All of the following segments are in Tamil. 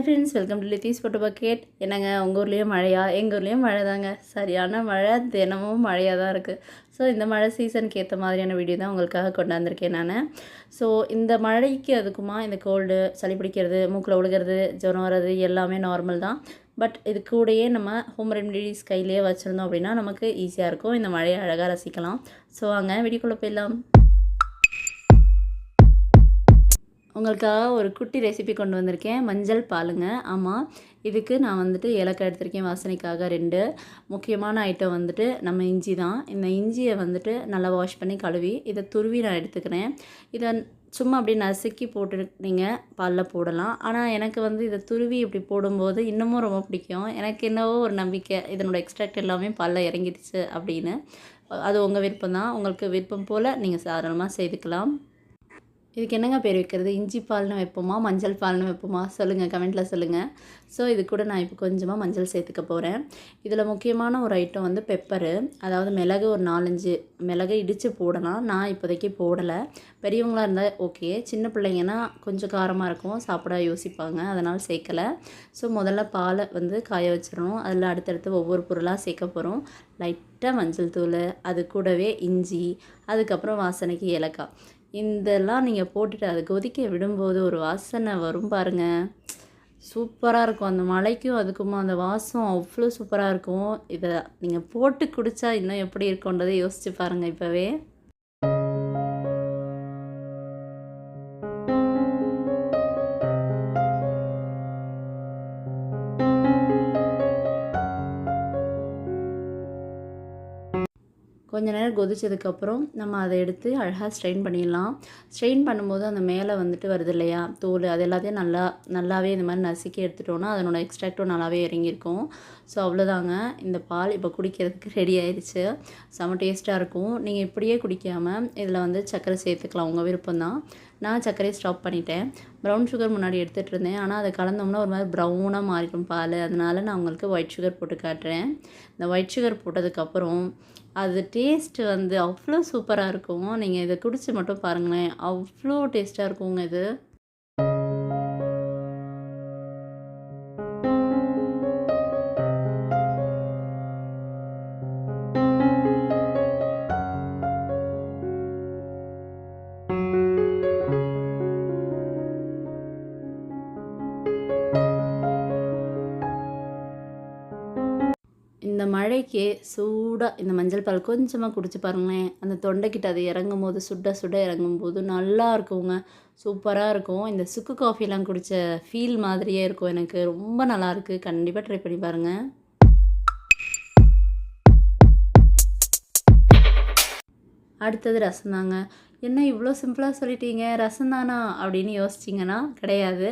ஹாய் ஃப்ரெண்ட்ஸ் வெல்கம் டு லித்தீஸ் போட்டு பக்கெட் என்னங்க உங்கள் ஊர்லேயும் மழையா? எங்கள் ஊர்லேயும் மழை தாங்க சரியான மழை தினமும் மழையாக தான் இருக்குது ஸோ இந்த மழை சீசனுக்கு ஏற்ற மாதிரியான வீடியோ தான் உங்களுக்காக கொண்டாந்துருக்கேன் நான். ஸோ இந்த மழைக்கு அதுக்குமா இந்த கோல்டு சளி பிடிக்கிறது மூக்கில் விழுகிறது ஜுரம் வர்றது எல்லாமே நார்மல் தான். பட் இது கூடயே நம்ம ஹோம் ரெமெடிஸ் கையிலேயே வச்சுருந்தோம் அப்படின்னா நமக்கு ஈஸியாக இருக்கும். இந்த மழையை அழகாக ரசிக்கலாம். ஸோ அங்கே வீடியோக்குள்ளே போயிடலாம். உங்களுக்காக ஒரு குட்டி ரெசிபி கொண்டு வந்திருக்கேன். மஞ்சள் பாலுங்க. ஆமாம் இதுக்கு நான் வந்துட்டு ஏலக்காய் எடுத்திருக்கேன் வாசனைக்காக ரெண்டு. முக்கியமான ஐட்டம் வந்துட்டு நம்ம இஞ்சி தான். இந்த இஞ்சியை வந்துட்டு நல்லா வாஷ் பண்ணி கழுவி இதை துருவி நான் எடுத்துக்கிறேன். இதை சும்மா அப்படியே நசுக்கி போட்டு நீங்கள் பாலில் போடலாம். ஆனால் எனக்கு வந்து இதை துருவி இப்படி போடும்போது இன்னமும் ரொம்ப பிடிக்கும். எனக்கு என்னவோ ஒரு நம்பிக்கை இதனோட எக்ஸ்ட்ராக்ட் எல்லாமே பாலில் இறங்கிடுச்சு அப்படின்னு. அது உங்கள் விருப்பம் தான் உங்களுக்கு விருப்பம் போல் நீங்கள் சாதாரணமாக செய்துக்கலாம். இதுக்கு என்னங்க பேர் வைக்கிறது? இஞ்சி பால்னு வைப்போமா? மஞ்சள் பால்னு வைப்போமா? சொல்லுங்கள் கமெண்ட்டில் சொல்லுங்கள் ஸோ இது கூட நான் இப்போ கொஞ்சமாக மஞ்சள் சேர்த்துக்க போகிறேன் இதில் முக்கியமான ஒரு ஐட்டம் வந்து பெப்பரு அதாவது மிளகு ஒரு நாலஞ்சு மிளகு இடித்து போடலாம். நான் இப்போதைக்கு போடலை. பெரியவங்களாக இருந்தால் ஓகே சின்ன பிள்ளைங்கன்னா கொஞ்சம் காரமாக இருக்கும். சாப்பிட யோசிப்பாங்க. அதனால் சேர்க்கலை. ஸோ முதல்ல பாலை வந்து காய வச்சிடணும். அதில் அடுத்தடுத்து ஒவ்வொரு பொருளாக சேர்க்க போகிறோம் லைட்டாக மஞ்சள் தூள் அது கூடவே இஞ்சி அதுக்கப்புறம் வாசனைக்கு ஏலக்காய். இதெல்லாம் நீங்கள் போட்டுட்டு அதை கொதிக்க விடும்போது ஒரு வாசனை வரும் பாருங்கள் சூப்பராக இருக்கும். அந்த மலைக்கும் அதுக்குமா அந்த வாசம் அவ்வளோ சூப்பராக இருக்கும். இதை நீங்கள் போட்டு குடித்தா இன்னும் எப்படி இருக்கும்ன்றதை யோசித்து பாருங்கள் இப்போவே. கொஞ்ச நேரம் கொதிச்சதுக்கப்புறம் நம்ம அதை எடுத்து அழகாக ஸ்ட்ரெயின் பண்ணிடலாம். ஸ்ட்ரெயின் பண்ணும்போது அந்த மேலே வந்துட்டு வருது இல்லையா? தோல் அது எல்லாத்தையும் நல்லா நல்லாவே இந்த மாதிரி நசுக்கி எடுத்துட்டோன்னா அதனோட எக்ஸ்ட்ராக்டும் நல்லாவே இறங்கியிருக்கும். ஸோ அவ்வளோதாங்க இந்த பால் இப்போ குடிக்கிறதுக்கு ரெடி ஆயிடுச்சு. செம டேஸ்ட்டாக இருக்கும். நீங்கள் இப்படியே குடிக்காமல் இதில் வந்து சர்க்கரை சேர்த்துக்கலாம். உங்கள் விருப்பம் தான் நான் சர்க்கரையை ஸ்டாப் பண்ணிட்டேன். ப்ரௌன் சுகர் முன்னாடி எடுத்துகிட்டு இருந்தேன். ஆனால் அதை கலந்தோம்னா ஒரு மாதிரி ப்ரௌனாக மாறிடும் பால். அதனால் நான் உங்களுக்கு ஒயிட் சுகர் போட்டு காட்டுறேன். இந்த ஒயிட் சுகர் போட்டதுக்கப்புறம் அது டேஸ்ட்டு வந்து அவ்வளோ சூப்பராக இருக்கும். நீங்கள் இதை குடிச்சு மட்டும் பாருங்களேன். அவ்வளோ டேஸ்ட்டாக இருக்குங்க இது. மழைக்கு சூடாக இந்த மஞ்சள் பால் கொஞ்சமாக குடிச்சு பாருங்களேன். அந்த தொண்டைக்கிட்ட அது இறங்கும் போது சுட சுட இறங்கும் போது நல்லா இருக்குங்க. சூப்பராக இருக்கும். இந்த சுக்கு காஃபிலாம் குடித்த ஃபீல் மாதிரியே இருக்கும் எனக்கு. ரொம்ப நல்லாயிருக்கு கண்டிப்பாக ட்ரை பண்ணி பாருங்கள் அடுத்தது ரசம் தாங்க. என்ன இவ்வளோ சிம்பிளாக சொல்லிட்டீங்க? ரசம் தானா? அப்படின்னு யோசிச்சிங்கன்னா கிடையாது.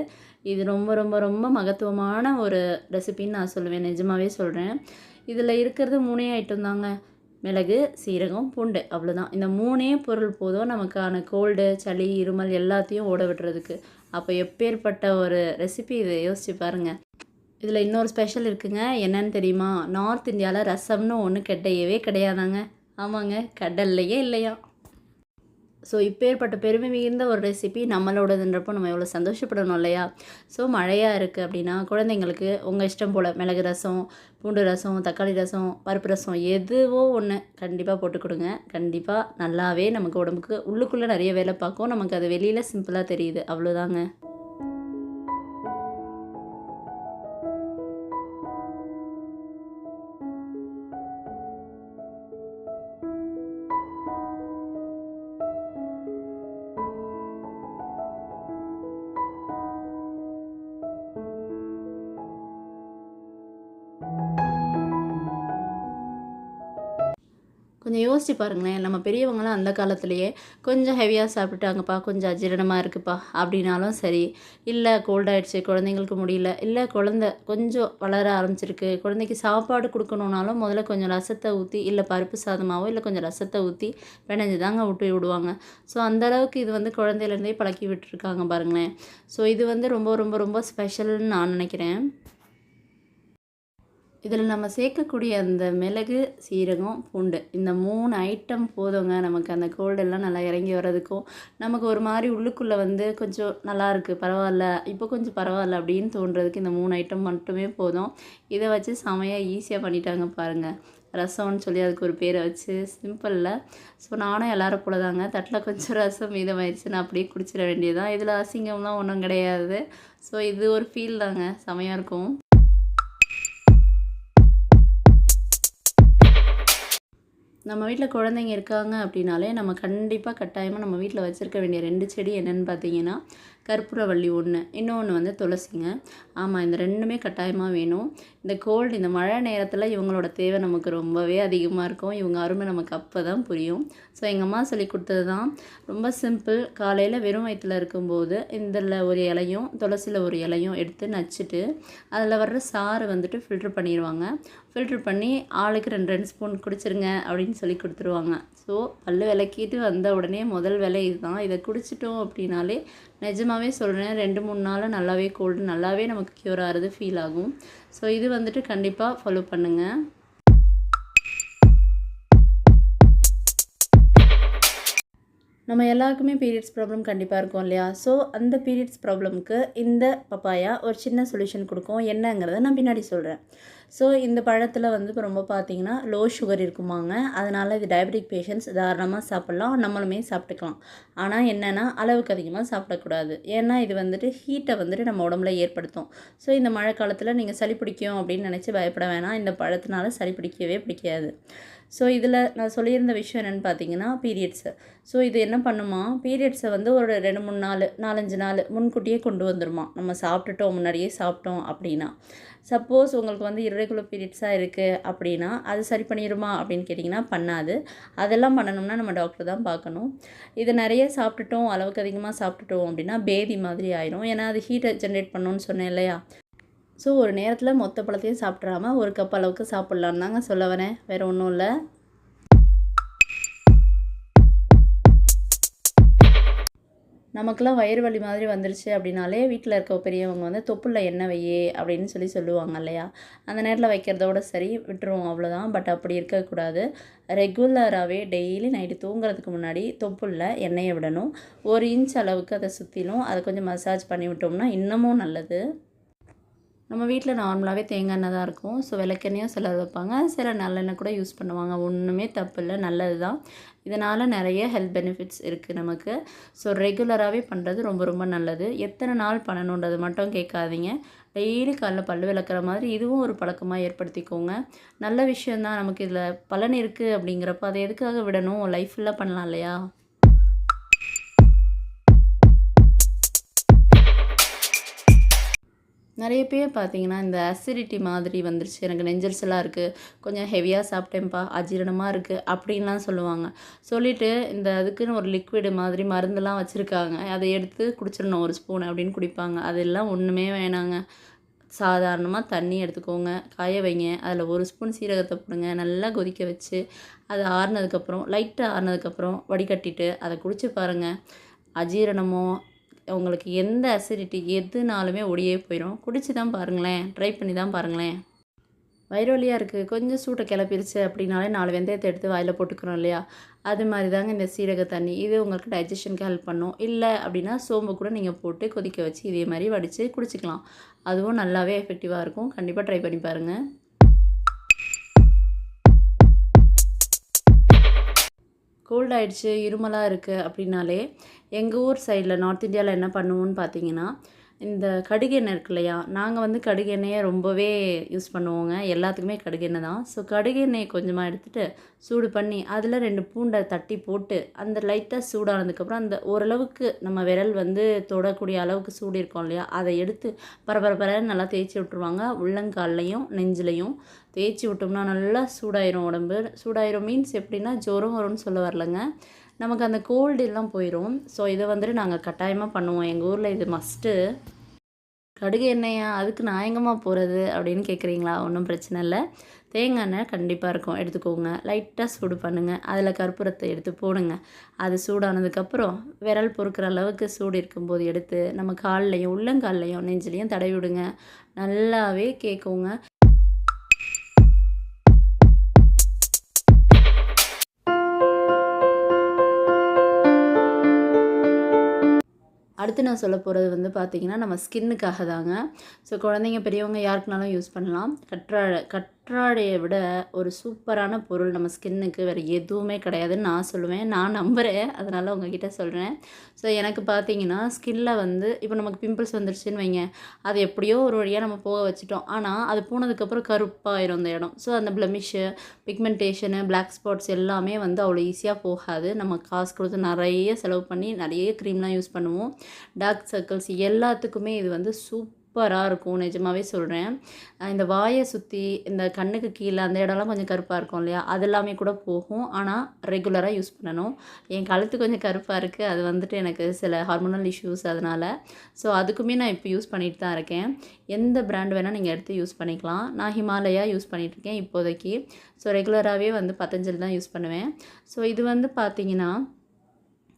இது ரொம்ப ரொம்ப ரொம்ப மகத்துவமான ஒரு ரெசிபின்னு நான் சொல்லுவேன். நிஜமாகவே சொல்கிறேன் இதில் இருக்கிறது மூணே ஐட்டம் தாங்க. மிளகு சீரகம் பூண்டு. அவ்வளோதான் இந்த மூணே பொருள் போதும் நமக்கான கோல்டு சளி இருமல் எல்லாத்தையும் ஓட விடுறதுக்கு. அப்போ எப்பேற்பட்ட ஒரு ரெசிபி இதை யோசிச்சு பாருங்கள் இதில் இன்னொரு ஸ்பெஷல் இருக்குங்க. என்னன்னு தெரியுமா? நார்த் இந்தியாவில் ரசம்னு ஒன்று கெட்டையவே கிடையாதாங்க. ஆமாங்க. கடல்லையே இல்லையா? ஸோ இப்பேற்பட்ட பெருமை மிகுந்த ஒரு ரெசிபி நம்மளோடதுன்றப்போ நம்ம எவ்வளோ சந்தோஷப்படணும் இல்லையா? ஸோ மழையாக இருக்குது அப்படின்னா குழந்தைங்களுக்கு உங்கள் இஷ்டம் போல் மிளகு ரசம் பூண்டு ரசம் தக்காளி ரசம் பருப்பு ரசம் எதுவோ ஒன்று கண்டிப்பாக போட்டு கொடுங்க. கண்டிப்பாக நல்லாவே நமக்கு உடம்புக்கு உள்ளுக்குள்ளே நிறைய வேலை பார்க்கும். நமக்கு அது வெளியில் சிம்பிளாக தெரியுது. அவ்வளோதாங்க கொஞ்சம் யோசிச்சு பாருங்களேன். நம்ம பெரியவங்களாம் அந்த காலத்துலேயே கொஞ்சம் ஹெவியாக சாப்பிட்டுட்டாங்கப்பா கொஞ்சம் அஜீரணமாக இருக்குப்பா அப்படின்னாலும் சரி. இல்லை கோல்டாயிடுச்சு குழந்தைங்களுக்கு முடியல இல்லை குழந்த கொஞ்சம் வளர ஆரம்பிச்சிருக்கு குழந்தைக்கு சாப்பாடு கொடுக்கணுன்னாலும் முதல்ல கொஞ்சம் ரசத்தை ஊற்றி இல்லை பருப்பு சாதமாகவோ இல்லை கொஞ்சம் ரசத்தை ஊற்றி பிணைஞ்சு தாங்க விட்டு விடுவாங்க ஸோ அந்தளவுக்கு இது வந்து குழந்தையிலேருந்தே பழக்கி விட்டுருக்காங்க பாருங்களேன். ஸோ இது வந்து ரொம்ப ரொம்ப ரொம்ப ஸ்பெஷல்னு நான் நினைக்கிறேன். இதில் நம்ம சேர்க்கக்கூடிய அந்த மிளகு சீரகம் பூண்டு இந்த மூணு ஐட்டம் போதுங்க. நமக்கு அந்த கோல்டெல்லாம் நல்லா இறங்கி வர்றதுக்கும் நமக்கு ஒரு மாதிரி உள்ளுக்குள்ளே வந்து கொஞ்சம் நல்லாயிருக்கு பரவாயில்ல இப்போ கொஞ்சம் பரவாயில்ல அப்படின்னு தோன்றதுக்கு இந்த மூணு ஐட்டம் மட்டுமே போதும். இதை வச்சு செமையாக ஈஸியாக பண்ணிட்டாங்க பாருங்கள் ரசம்னு சொல்லி அதுக்கு ஒரு பேரை வச்சு சிம்பிளில் ஸோ நானும் எல்லாரும் போல தாங்க. தட்டில் கொஞ்சம் ரசம் மீதமாயிடுச்சு நான் அப்படியே குடிச்சிட வேண்டியதுதான். இதில் அசிங்கம்லாம் ஒன்றும் கிடையாது. ஸோ இது ஒரு ஃபீல் தாங்க. செமையாக இருக்கும். நம்ம வீட்டில் குழந்தைங்க இருக்காங்க அப்படின்னாலே நம்ம கண்டிப்பாக கட்டாயமாக நம்ம வீட்டில் வச்சுருக்க வேண்டிய ரெண்டு செடி என்னென்னு பார்த்தீங்கன்னா கற்பூரவள்ளி ஒன்று இன்னொன்று வந்து துளசிங்க. ஆமாம் இந்த ரெண்டுமே கட்டாயமாக வேணும். இந்த கோல்டு இந்த மழை நேரத்தில் இவங்களோட தேவை நமக்கு ரொம்பவே அதிகமாக இருக்கும். இவங்க அருமை நமக்கு அப்போ தான் புரியும். ஸோ எங்கள் அம்மா சொல்லி கொடுத்தது தான் ரொம்ப சிம்பிள். காலையில் வெறும் வயிற்றில் இருக்கும்போது இதில் ஒரு இலையும் துளசியில் ஒரு இலையும் எடுத்து நச்சுட்டு அதில் வர்ற சாறு வந்துட்டு ஃபில்ட்ரு பண்ணிடுவாங்க ஃபில்ட்ரு பண்ணி ஆளுக்கு ரெண்டு ரெண்டு ஸ்பூன் குடிச்சிருங்க அப்படின்னு சொல்லி கொடுத்துருவாங்க. ஸோ பல் விளக்கிட்டு வந்த உடனே முதல் வேலை இதுதான். இதை குடிச்சிட்டோம் அப்படின்னாலே நிஜமாகவே சொல்கிறேன் ரெண்டு மூணு நாள் நல்லாவே கோல்டு நல்லாவே நமக்கு க்யூர் ஆகிறது ஃபீல் ஆகும். ஸோ இது வந்துட்டு கண்டிப்பாக ஃபாலோ பண்ணுங்கள் நம்ம எல்லாருக்குமே பீரியட்ஸ் ப்ராப்ளம் கண்டிப்பாக இருக்கும் இல்லையா? ஸோ அந்த பீரியட்ஸ் ப்ராப்ளம்க்கு இந்த பப்பாயா ஒரு சின்ன சொல்யூஷன் கொடுக்கும். என்னங்கிறத நான் பின்னாடி சொல்கிறேன் ஸோ இந்த பழத்தில் வந்து இப்போ ரொம்ப பார்த்தீங்கன்னா லோ சுகர் இருக்குமாங்க. அதனால் இது டயபெட்டிக் பேஷண்ட்ஸ் தாராளமாக சாப்பிட்லாம். நம்மளுமே சாப்பிட்டுக்கலாம். ஆனால் என்னென்னா அளவுக்கு அதிகமாக சாப்பிடக்கூடாது. ஏன்னா இது வந்துட்டு ஹீட்டை வந்துட்டு நம்ம உடம்புல ஏற்படுத்தும். ஸோ இந்த மழை காலத்தில் நீங்கள் சளி பிடிக்கும் அப்படின்னு நினச்சி பயப்பட வேணாம். இந்த பழத்தினால சளி பிடிக்கவே பிடிக்காது. ஸோ இதில் நான் சொல்லியிருந்த விஷயம் என்னென்னு பார்த்தீங்கன்னா பீரியட்ஸு ஸோ இது என்ன பண்ணுமா? பீரியட்ஸை வந்து ஒரு ரெண்டு மூணு நாள் நாலஞ்சு நாள் முன்கூட்டியே கொண்டு வந்துருமா. நம்ம சாப்பிட்டுட்டோம் முன்னாடியே சாப்பிட்டோம் அப்படின்னா. சப்போஸ் உங்களுக்கு வந்து இரகுலர் பீரியட்ஸாக இருக்குது அப்படின்னா அது சரி பண்ணிடுமா அப்படின்னு கேட்டிங்கன்னா பண்ணாது. அதெல்லாம் பண்ணணும்னா நம்ம டாக்டர் தான் பார்க்கணும். இது நிறைய சாப்பிட்டுட்டோம் அளவுக்கு அதிகமாக சாப்பிட்டுட்டோம் அப்படின்னா பேதி மாதிரி ஆயிரும். ஏன்னா அது ஹீட்டை ஜென்ரேட் பண்ணணும்னு சொன்னேன் இல்லையா? ஸோ ஒரு நேரத்தில் மொத்த பழத்தையும் சாப்பிட்றாம ஒரு கப் அளவுக்கு சாப்பிட்லான்னு தாங்க சொல்ல வரேன் வேறு ஒன்றும் இல்லை. நமக்குலாம் வயிறு வலி மாதிரி வந்துருச்சு அப்படின்னாலே வீட்டில் இருக்க பெரியவங்க வந்து தொப்புளில் எண்ணெய் வையே அப்படின்னு சொல்லி சொல்லுவாங்க இல்லையா? அந்த நேரத்தில் வைக்கிறதோட சரி விட்டுருவோம் அவ்வளோதான் பட் அப்படி இருக்கக்கூடாது. ரெகுலராகவே டெய்லி நைட்டு தூங்குறதுக்கு முன்னாடி தொப்புளில் எண்ணெயை விடணும். ஒரு இன்ச் அளவுக்கு அதை சுற்றிலும் அதை கொஞ்சம் மசாஜ் பண்ணி விட்டோம்னா இன்னமும் நல்லது. நம்ம வீட்டில் நார்மலாகவே தேங்காய் எண்ணெய் தான் இருக்கும். ஸோ விளக்கெண்ணையும் சிலர் வைப்பாங்க. சில நல்லெண்ணெய் கூட யூஸ் பண்ணுவாங்க. ஒன்றுமே தப்பு இல்லை. நல்லது தான் இதனால் நிறைய ஹெல்த் பெனிஃபிட்ஸ் இருக்குது நமக்கு. ஸோ ரெகுலராகவே பண்ணுறது ரொம்ப ரொம்ப நல்லது. எத்தனை நாள் பண்ணணுன்றது மட்டும் கேட்காதீங்க. டெய்லி காலைல பல் விளக்குற மாதிரி இதுவும் ஒரு பழக்கமாக ஏற்படுத்திக்கோங்க. நல்ல விஷயந்தான் நமக்கு இதில் பலன் இருக்குது அப்படிங்கிறப்ப அதை எதுக்காக விடணும்? லைஃப் ஃபுல்லாக பண்ணலாம் இல்லையா? நிறைய பேர் பார்த்தீங்கன்னா இந்த அசிடிட்டி மாதிரி வந்துருச்சு. எனக்கு நெஞ்சரிசலாக இருக்குது கொஞ்சம் ஹெவியாக சாப்பிட்டேன்ப்பா அஜீரணமாக இருக்குது அப்படின்லாம் சொல்லுவாங்க. சொல்லிவிட்டு இந்த அதுக்குன்னு ஒரு லிக்விடு மாதிரி மருந்தெல்லாம் வச்சுருக்காங்க. அதை எடுத்து குடிச்சிடணும் ஒரு ஸ்பூன் அப்படின்னு குடிப்பாங்க. அதெல்லாம் ஒன்றுமே வேணாங்க. சாதாரணமாக தண்ணி எடுத்துக்கோங்க காய வைங்க. அதில் ஒரு ஸ்பூன் சீரகத்தை போடுங்க நல்லா கொதிக்க வச்சு அது ஆறுனதுக்கப்புறம் லைட்டாக ஆறுனதுக்கப்புறம் வடிகட்டிட்டு அதை குடிச்சு பாருங்கள் அஜீரணமோ உங்களுக்கு எந்த அசிடிட்டி எதுனாலுமே ஒடியே போயிடும் குடிச்சு தான் பாருங்களேன். ட்ரை பண்ணி தான் பாருங்களேன். வயிறு வலியாக இருக்குது கொஞ்சம் சூட்டை கிளப்பிருச்சு அப்படின்னாலே நாலு வெந்தயத்தை எடுத்து வாயில் போட்டுக்கிறோம் இல்லையா? அது மாதிரி தாங்க இந்த சீரக தண்ணி. இது உங்களுக்கு டைஜஷனுக்கு ஹெல்ப் பண்ணும். இல்லை அப்படின்னா சோம்பு கூட நீங்கள் போட்டு கொதிக்க வச்சு இதே மாதிரி வடித்து குடிச்சிக்கலாம். அதுவும் நல்லாவே எஃபெக்டிவாக இருக்கும். கண்டிப்பாக ட்ரை பண்ணி பாருங்கள் கோல்ட் ஆகிடுச்சு இருமலாக இருக்குது அப்படின்னாலே எங்கள் ஊர் சைடில் நார்த் இந்தியாவில் என்ன பண்ணுவோன்னு பார்த்தீங்கன்னா இந்த கடுகு எண்ணெய் இருக்கு இல்லையா? நாங்கள் வந்து கடுகு எண்ணெயை ரொம்பவே யூஸ் பண்ணுவோங்க. எல்லாத்துக்குமே கடுகு எண்ணெய் தான். ஸோ கடுகு எண்ணெயை கொஞ்சமாக எடுத்துகிட்டு சூடு பண்ணி அதில் ரெண்டு பூண்டை தட்டி போட்டு அந்த லைட்டாக சூடானதுக்கப்புறம் அந்த ஓரளவுக்கு நம்ம விரல் வந்து தொடக்கூடிய அளவுக்கு சூடு இருக்கும் இல்லையா? அதை எடுத்து பரபரப்பர நல்லா தேய்ச்சி விட்ருவாங்க உள்ளங்கால்லையும் நெஞ்சிலையும் தேய்ச்சி விட்டோம்னா நல்லா சூடாயிரும் உடம்பு. சூடாயிரும் மீன்ஸ் எப்படின்னா ஜுரம் வரும்னு சொல்ல வரலங்க. நமக்கு அந்த கோல்டு எல்லாம் போயிடும் ஸோ இதை வந்துட்டு நாங்கள் கட்டாயமாக பண்ணுவோம். எங்கள் ஊரில் இது மஸ்ட்டு கடுகு எண்ணெயா? அதுக்கு நான் போகிறது அப்படின்னு கேட்குறீங்களா ஒன்றும் பிரச்சனை இல்லை. தேங்காய் எண்ணெய் கண்டிப்பாக இருக்கும். எடுத்துக்கோங்க. லைட்டாக சூடு பண்ணுங்கள் அதில் கற்பூரத்தை எடுத்து போடுங்க. அது சூடானதுக்கப்புறம் விரல் பொறுக்கிற அளவுக்கு சூடு இருக்கும்போது எடுத்து நம்ம கால்லையும் உள்ளங்கால்லையும் நெஞ்சிலையும் தடவி விடுங்க. நல்லாவே கேட்குங்க அடுத்து நான் சொல்ல போகிறது வந்து பார்த்திங்கன்னா நம்ம ஸ்கின்னுக்காக தாங்க ஸோ குழந்தைங்க பெரியவங்க யாருக்குனாலும் யூஸ் பண்ணலாம். கற்றாழை கற்றாழையை விட ஒரு சூப்பரான பொருள் நம்ம ஸ்கின்னுக்கு வேறு எதுவுமே கிடையாதுன்னு நான் சொல்லுவேன். நான் நம்புகிறேன் அதனால் உங்ககிட்ட சொல்கிறேன் ஸோ எனக்கு பார்த்தீங்கன்னா ஸ்கின்ல வந்து இப்போ நமக்கு பிம்பிள்ஸ் வந்துருச்சுன்னு வைங்க. அது எப்படியோ ஒரு வழியாக நம்ம போக வச்சுட்டோம். ஆனால் அது போனதுக்கப்புறம் கருப்பாயிரும் அந்த இடம். ஸோ அந்த ப்ளமிஷு பிக்மெண்டேஷனு பிளாக் ஸ்பாட்ஸ் எல்லாமே வந்து அவ்வளோ ஈஸியாக போகாது. நம்ம காசு கொடுத்து நிறைய செலவு பண்ணி நிறைய க்ரீம்லாம் யூஸ் பண்ணுவோம். டார்க் சர்க்கிள்ஸ் எல்லாத்துக்குமே இது வந்து சூப்பராக இருக்கும் நிஜமாவே சொல்கிறேன் இந்த வாயை சுற்றி இந்த கண்ணுக்கு கீழே அந்த இடம்லாம் கொஞ்சம் கருப்பாக இருக்கும் இல்லையா? அது எல்லாமே கூட போகும். ஆனால் ரெகுலராக யூஸ் பண்ணணும். என் கழுத்து கொஞ்சம் கருப்பாக இருக்குது அது வந்துட்டு எனக்கு சில ஹார்மோனல் இஷ்யூஸ் அதனால். ஸோ அதுக்குமே நான் இப்போ யூஸ் பண்ணிட்டு தான் இருக்கேன். எந்த பிராண்ட் வேணால் நீங்கள் எடுத்து யூஸ் பண்ணிக்கலாம். நான் ஹிமாலயா யூஸ் பண்ணிகிட்ருக்கேன் இப்போதைக்கு. ஸோ ரெகுலராகவே வந்து பத்தஞ்சலி தான் யூஸ் பண்ணுவேன். ஸோ இது வந்து பார்த்தீங்கன்னா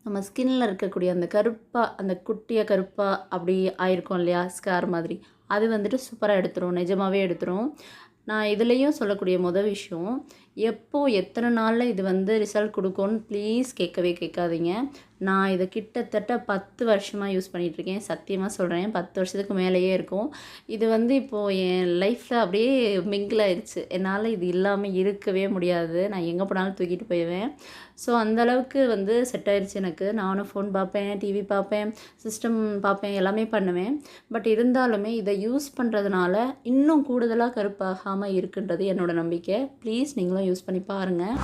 நம்ம ஸ்கின்னில் இருக்கக்கூடிய அந்த கருப்பாக அந்த குட்டியாக கருப்பாக அப்படி ஆயிருக்கும் இல்லையா? ஸ்கார் மாதிரி. அது வந்துட்டு சூப்பராக எடுத்துரும். நிஜமாகவே எடுத்துரும். நான் இதுலேயும் சொல்லக்கூடிய மொதல் விஷயம் எப்போ எத்தனை நாளில் இது வந்து ரிசல்ட் கொடுக்கும்னு ப்ளீஸ் கேட்கவே கேட்காதீங்க. நான் இதை கிட்டத்தட்ட பத்து வருஷமாக யூஸ் பண்ணிகிட்ருக்கேன் சத்தியமாக சொல்கிறேன் பத்து வருஷத்துக்கு மேலேயே இருக்கும். இது வந்து இப்போது என் லைஃப்பில் அப்படியே மிங்கில் ஆயிடுச்சு. என்னால் இது இல்லாமல் இருக்கவே முடியாது. நான் எங்கே போனாலும் தூக்கிட்டு போயிடுவேன். ஸோ அந்தளவுக்கு வந்து செட் ஆயிடுச்சு எனக்கு. நானும் ஃபோன் பார்ப்பேன் டிவி பார்ப்பேன் சிஸ்டம் பார்ப்பேன் எல்லாமே பண்ணுவேன். பட் இருந்தாலுமே இதை யூஸ் பண்ணுறதுனால இன்னும் கூடுதலாக கருப்பாக மறக்காமல் இருக்குன்றது என்னோடய நம்பிக்கை. ப்ளீஸ் நீங்களும் யூஸ் பண்ணி பாருங்கள்